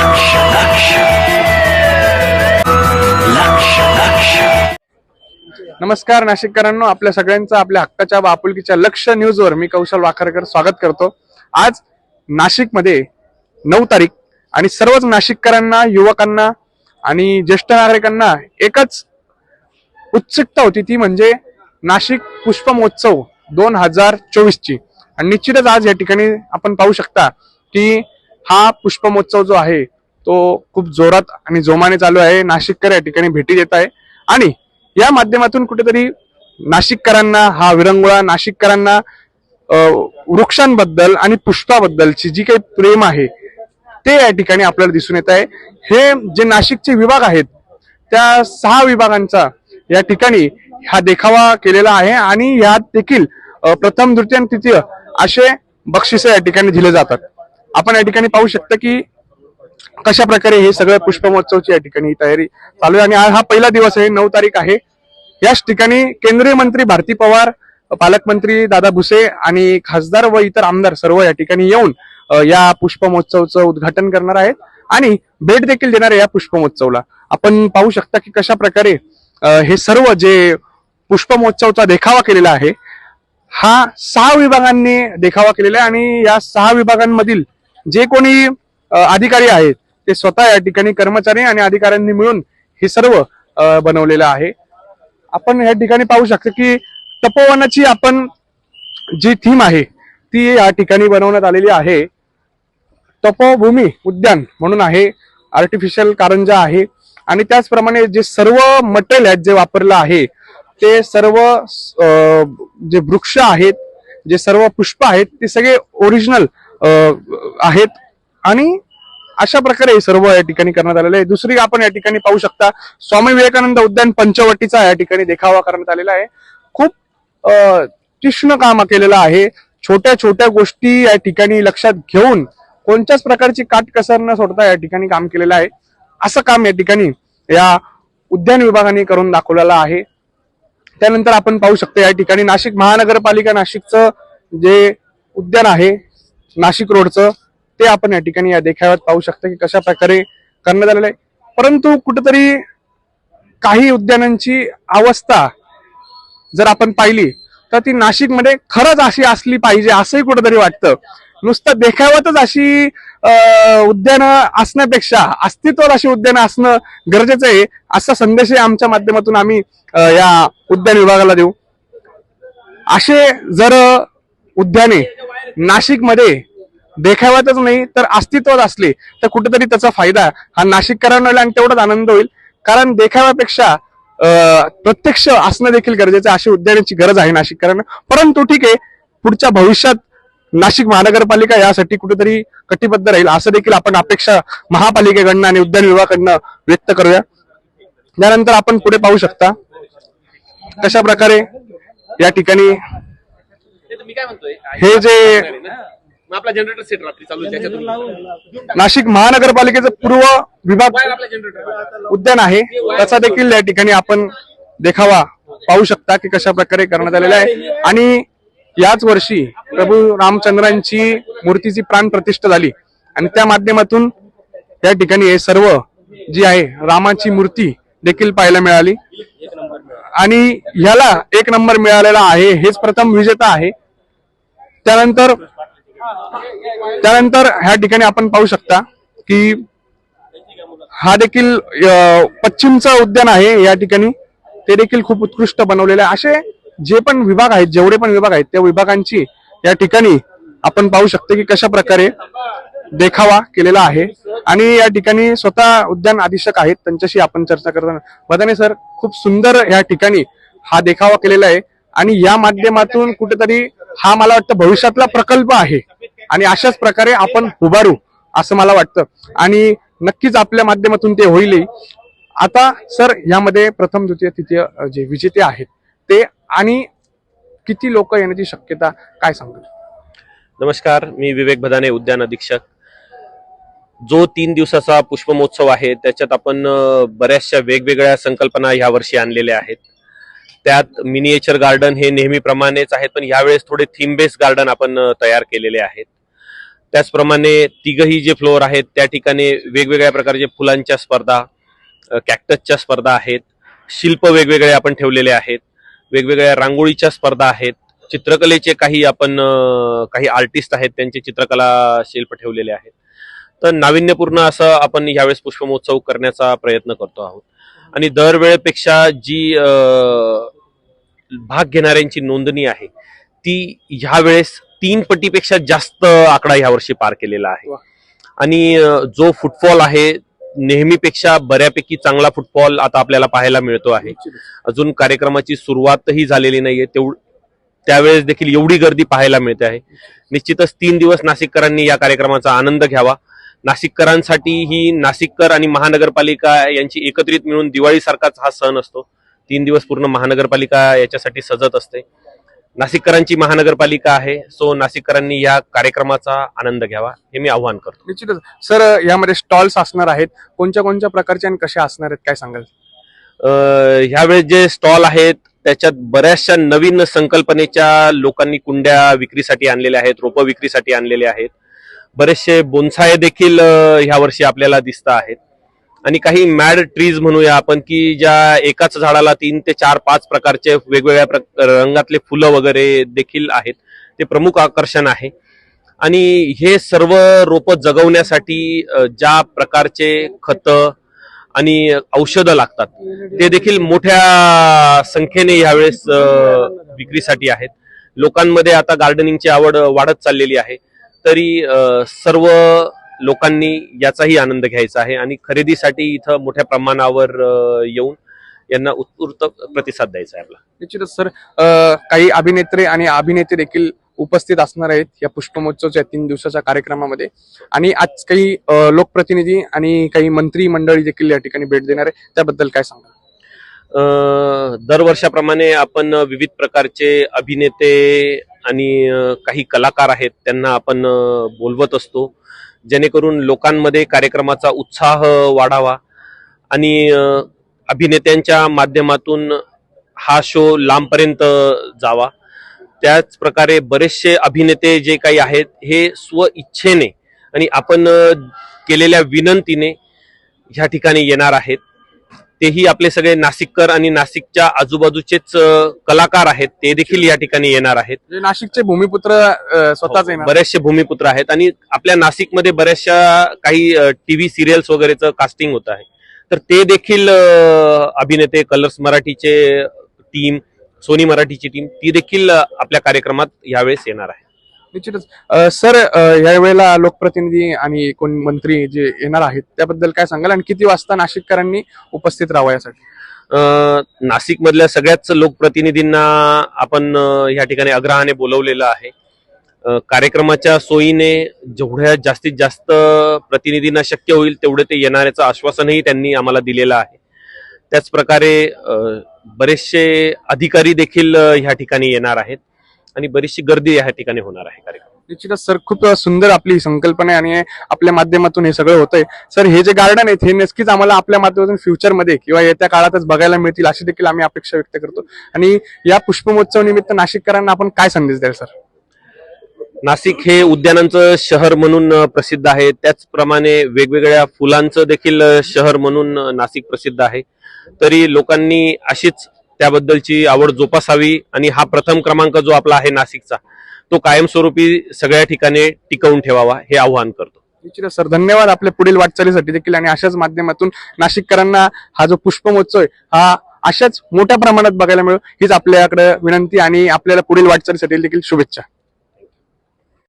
लक्ष लक्ष लक्ष लक्ष नमस्कार नाशिककरांनो आपल्या सगळ्यांचं आपल्या हक्काच्या व आपुलकीच्या लक्ष न्यूजवर मी कौशल वाखारकर स्वागत करतो. आज नाशिकमध्ये नऊ तारीख आणि सर्वच नाशिककरांना युवकांना आणि ज्येष्ठ नागरिकांना एकच उत्सुकता होती ती म्हणजे नाशिक पुष्प महोत्सव दोन हजार चोवीस ची आणि निश्चितच आज या ठिकाणी आपण पाहू शकता की हा पुष्पमोत्सव जो आहे तो खूप जोरात आणि जोमाने चालू आहे. नाशिककर या ठिकाणी भेटी देत आहे. आणि या माध्यमातून कुठेतरी नाशिककरांना हा विरंगुळा नाशिककरांना वृक्षांबद्दल आणि पुष्पाबद्दलची जी काही प्रेम आहे ते या ठिकाणी आपल्याला दिसून येत आहे. हे जे नाशिकचे विभाग आहेत त्या सहा विभागांचा या ठिकाणी हा देखावा केलेला आहे आणि यात देखील प्रथम द्वितीय आणि तृतीय असे बक्षिसे या ठिकाणी दिले जातात. आपण या ठिकाणी पाहू शकता की कशा प्रकारे हे सगळं पुष्प महोत्सवची या ठिकाणी तयारी चालू आहे. आणि आज हा पहिला दिवस आहे नऊ तारीख आहे. याच ठिकाणी केंद्रीय मंत्री भारती पवार पालकमंत्री दादा भुसे आणि खासदार व इतर आमदार सर्व या ठिकाणी येऊन या पुष्प महोत्सवचं उद्घाटन करणार आहेत. आणि भेट देखील देणार आहे या पुष्प महोत्सवला आपण पाहू शकता की कशा प्रकारे हे सर्व जे पुष्प महोत्सवचा देखावा केलेला आहे हा सहा विभागांनी देखावा केलेला आहे. आणि या सहा विभागांमधील जे कोणी अधिकारी आहेत ते स्वतः या ठिकाणी कर्मचारी आणि अधिकाऱ्यांनी मिळून हे सर्व बनवलेलं आहे. आपण या ठिकाणी पाहू शकतो की तपोवनाची आपण जी थीम आहे ती या ठिकाणी बनवण्यात आलेली आहे. तपोभूमी उद्यान म्हणून आहे आर्टिफिशियल कारंजा आहे आणि त्याचप्रमाणे जे सर्व मटेरियल आहेत जे वापरलं आहे ते सर्व जे वृक्ष आहेत जे सर्व पुष्प आहेत ते सगळे ओरिजिनल आहेत. आणि अशा प्रकारे हे सर्व या ठिकाणी करण्यात आलेलं आहे. दुसरी आपण या ठिकाणी पाहू शकता स्वामी विवेकानंद उद्यान पंचवटीचा या ठिकाणी देखावा करण्यात आलेला आहे. खूप तीक्ष्ण काम केलेलं आहे. छोट्या छोट्या गोष्टी या ठिकाणी लक्षात घेऊन कोणत्याच प्रकारची काटकसर न सोडता या ठिकाणी काम केलेलं आहे. असं काम या ठिकाणी या उद्यान विभागाने करून दाखवलेलं आहे. त्यानंतर आपण पाहू शकतो या ठिकाणी नाशिक महानगरपालिका नाशिकचं जे उद्यान आहे नाशिक रोडचं ते आपण या ठिकाणी या देखाव्यात पाहू शकता की कशा प्रकारे करण्यात आलेलं आहे. परंतु कुठेतरी काही उद्यानांची अवस्था जर आपण पाहिली तर ती नाशिकमध्ये खरंच अशी असली पाहिजे असंही कुठेतरी वाटतं. नुसतं देखाव्यातच अशी उद्यानं असण्यापेक्षा अस्तित्वात अशी उद्यानं असणं गरजेचं आहे असा संदेशही आमच्या माध्यमातून आम्ही या उद्यान विभागाला देऊ. असे जर उद्याने नाशिकमध्ये देखाव्यातच नाही तर अस्तित्वात असले तर कुठेतरी त्याचा फायदा हा नाशिककरांना होईल आणि तेवढाच आनंद होईल. कारण देखाव्यापेक्षा प्रत्यक्ष असणं देखील गरजेचं अशी उद्यानाची गरज आहे नाशिककरांना. परंतु ठीक आहे पुढच्या भविष्यात नाशिक महानगरपालिका यासाठी कुठेतरी कटिबद्ध राहील असं देखील आपण अपेक्षा महापालिकेकडनं आणि उद्यान विभागाकडनं व्यक्त करूया. त्यानंतर आपण पुढे पाहू शकता कशा प्रकारे या ठिकाणी मी काय म्हणतोय हे जे मग आपला जनरेटर सेट रात्री चालू आहे त्याच्यातून नाशिक महानगरपालिकेचं पूर्व विभाग बाहेर आपला जनरेटर उद्यान आहे. त्याचा देखील या ठिकाणी आपण देखावा पाहू शकता की कशा प्रकारे करण्यात आलेला आहे. आणि याच वर्षी प्रभू रामचंद्रांची मूर्तीची प्राण प्रतिष्ठा झाली. आणि त्या माध्यमातून या ठिकाणी हे सर्व जी आहे रामाची मूर्ती देखील पाहायला मिळाली. आणि ह्याला एक नंबर मिळालेला आहे. हेच प्रथम विजेता आहे. त्यानंतर त्यानंतर ह्या ठिकाणी आपण पाहू शकता की हा देखील पश्चिमचं उद्यान आहे या ठिकाणी. ते देखील खूप उत्कृष्ट बनवलेले आहे. असे जे पण विभाग आहेत जेवढे पण विभाग आहेत त्या विभागांची या ठिकाणी आपण पाहू शकतो की कशा प्रकारे देखावा केलेला आहे. आणि या ठिकाणी स्वतः उद्यान अधीक्षक आहेत. त्यांच्याशी आपण चर्चा करताना. बदाने सर खूप सुंदर या ठिकाणी हा देखावा केलेला आहे. आणि या माध्यमातून कुठेतरी हा मला वाटतं भविष्यातला प्रकल्प आहे. आणि अशाच प्रकारे आपण उभारू असं मला वाटतं. आणि नक्कीच आपल्या माध्यमातून ते होईलही आता सर यामध्ये प्रथम द्वितीय तृतीय जे विजेते आहेत ते आणि किती लोक येण्याची शक्यता काय सांगतो नमस्कार मी विवेक भदाने उद्यान अधीक्षक. जो तीन दिवसाचा पुष्पमहोत्सव आहे त्याच्यात आपण बऱ्याचशा वेगवेगळ्या संकल्पना ह्या वर्षी आणलेल्या आहेत. त्यात मिनिएचर गार्डन हे नेहमीप्रमाणेच आहेत पण यावेळेस थोडे थीम बेस्ड गार्डन आपण तयार केलेले आहेत. त्याचप्रमाणे तिघही जे फ्लोअर आहेत त्या ठिकाणी वेगवेगळ्या प्रकारचे फुलांच्या स्पर्धा कॅक्टसच्या स्पर्धा आहेत. शिल्प वेगवेगळे आपण ठेवलेले आहेत. वेगवेगळ्या रांगोळीच्या स्पर्धा आहेत. चित्रकलेचे काही आपण काही आर्टिस्ट आहेत त्यांचे चित्रकला शिल्प ठेवलेले आहेत. तर नाविन्यपूर्ण असं आपण यावेळेस पुष्पमहोत्सव करण्याचा प्रयत्न करतो आहोत. आणि दरवेळेपेक्षा जी भाग घेणाऱ्यांची नोंदणी आहे ती ह्यावेळेस तीन पटीपेक्षा जास्त आकडा यावर्षी पार केलेला आहे. आणि जो फुटफॉल आहे नेहमीपेक्षा बऱ्यापैकी चांगला फुटफॉल आता आपल्याला पाहायला मिळतो आहे. अजून कार्यक्रमाची सुरुवातही झालेली नाहीये तेवढ त्यावेळेस देखील एवढी गर्दी पाहायला मिळते आहे. निश्चितच तीन दिवस नाशिककरांनी या कार्यक्रमाचा आनंद घ्यावा. नाशिककरांसाठी ही नाशिककर आणि महानगरपालिका यांची एकत्रित मिळून दिवाळीसारखाच हा सण असतो. तीन दिवस पूर्ण महानगरपालिका याच्यासाठी सजत असते. नाशिककरांची महानगरपालिका आहे. सो नाशिककरांनी या कार्यक्रमाचा आनंद घ्यावा हे मी आव्हान करतो. निश्चितच. सर यामध्ये स्टॉल्स असणार आहेत. कोणत्या कोणत्या प्रकारचे आणि कसे असणार आहेत काय सांगाल? अ, ह्यावेळेस जे स्टॉल आहेत त्याच्यात बऱ्याचशा नवीन संकल्पनेच्या लोकांनी कुंड्या विक्रीसाठी आणलेल्या आहेत रोपं विक्रीसाठी आणलेले आहेत. बरेचसे बोन्साय देखील ह्या वर्षी आपल्याला दिसत आहेत. आणि काही मॅड ट्रीज म्हणूया आपण की ज्या एकाच झाडाला तीन ते चार पाच प्रकारचे वेगवेगळ्या प्र- रंगातले फुलं वगैरे देखील आहेत. ते प्रमुख आकर्षण आहे. आणि हे सर्व रोपं जगवण्यासाठी ज्या प्रकारचे खतं आणि औषधं लागतात ते देखील मोठ्या संख्येने यावेळेस विक्रीसाठी आहेत. लोकांमध्ये आता गार्डनिंगची आवड वाढत चाललेली आहे. तरी सर्व लोकांनी याचाही आनंद घ्यायचा आहे आणि खरेदीसाठी इथं मोठ्या प्रमाणावर येऊन यांना उत्स्फूर्त प्रतिसाद द्यायचा आहे आपला. निश्चितच सर. काही अभिनेत्री आणि अभिनेते देखील उपस्थित असणार आहेत या पुष्पमोत्सवच्या तीन दिवसाच्या कार्यक्रमामध्ये. आणि आज काही लोकप्रतिनिधी आणि काही मंत्री मंडळी देखील या ठिकाणी भेट देणार आहे त्याबद्दल काय सांगाल? अ, दरवर्षाप्रमाणे आपण विविध प्रकारचे अभिनेते आणि काही कलाकार आहेत त्यांना आपण बोलवत असतो. जेणेकरून लोकांमध्ये कार्यक्रमाचा उत्साह वाढावा आणि अभिनेत्यांच्या माध्यमातून हा शो लांबपर्यंत जावा. त्याच प्रकारे बरेचसे अभिनेते जे काही आहेत हे स्व इच्छेने आणि आपण केलेल्या विनंतीने ह्या ठिकाणी येणार आहेत. तेही आपले सगळे नाशिककर आणि नाशिकच्या आजूबाजूचेच कलाकार आहेत. ते देखील या ठिकाणी येणार आहेत. म्हणजे नाशिकचे भूमिपुत्र स्वतःच हो, बरेचसे भूमिपुत्र आहेत आणि आपल्या नाशिकमध्ये बऱ्याचशा काही टीव्ही सिरियल्स वगैरेचं कास्टिंग होत आहे. तर ते देखील अभिनेते कलर्स मराठीचे टीम सोनी मराठीची टीम ती देखील आपल्या कार्यक्रमात यावेळेस येणार आहे. निश्चितच. सर यावेळेला लोकप्रतिनिधी आणि कोण मंत्री जे येणार आहेत त्याबद्दल काय सांगाल? आणि किती वाजता नाशिककरांनी उपस्थित राहावं यासाठी? नाशिक मधल्या सगळ्याच लोकप्रतिनिधींना आपण ह्या या ठिकाणी अग्रहाने बोलवलेलं आहे. कार्यक्रमाच्या सोयीने जेवढ्या जास्तीत जास्त प्रतिनिधींना शक्य होईल तेवढे ते येणाऱ्याचं आश्वासनही त्यांनी आम्हाला दिलेलं आहे. त्याच प्रकारे बरेचसे अधिकारी देखील ह्या ठिकाणी येणार आहेत. आणि बरीचशी गर्दी या ठिकाणी होणार आहे कार्यक्रम. निश्चितच सर खूप सुंदर आपली संकल्पना आहे आणि आपल्या माध्यमातून हे सगळं होतंय. सर हे जे गार्डन आहेत हे नक्कीच आम्हाला आपल्या माध्यमातून फ्युचरमध्ये किंवा येत्या काळातच बघायला मिळतील अशी देखील आम्ही अपेक्षा व्यक्त करतो. आणि या पुष्पमोत्सव निमित्त नाशिककरांना आपण काय संदेश द्याल सर? नाशिक हे उद्यानांचं शहर म्हणून प्रसिद्ध आहे. त्याचप्रमाणे वेगवेगळ्या फुलांचं देखील शहर म्हणून नाशिक प्रसिद्ध आहे. तरी लोकांनी अशीच त्याबद्दलची आवड जोपासावी आणि हा प्रथम क्रमांक जो आपला आहे नाशिकचा तो कायमस्वरूपी सगळ्या ठिकाणी टिकवून ठेवावा हे आव्हान करतो. निश्चितच सर. धन्यवाद आपल्या पुढील वाटचालीसाठी देखील आणि अशाच माध्यमातून नाशिककरांना हा जो पुष्पमोत्सव आहे हा अशाच मोठ्या प्रमाणात बघायला मिळू हीच आपल्याकडे विनंती आणि आपल्याला पुढील वाटचालीसाठी देखील शुभेच्छा.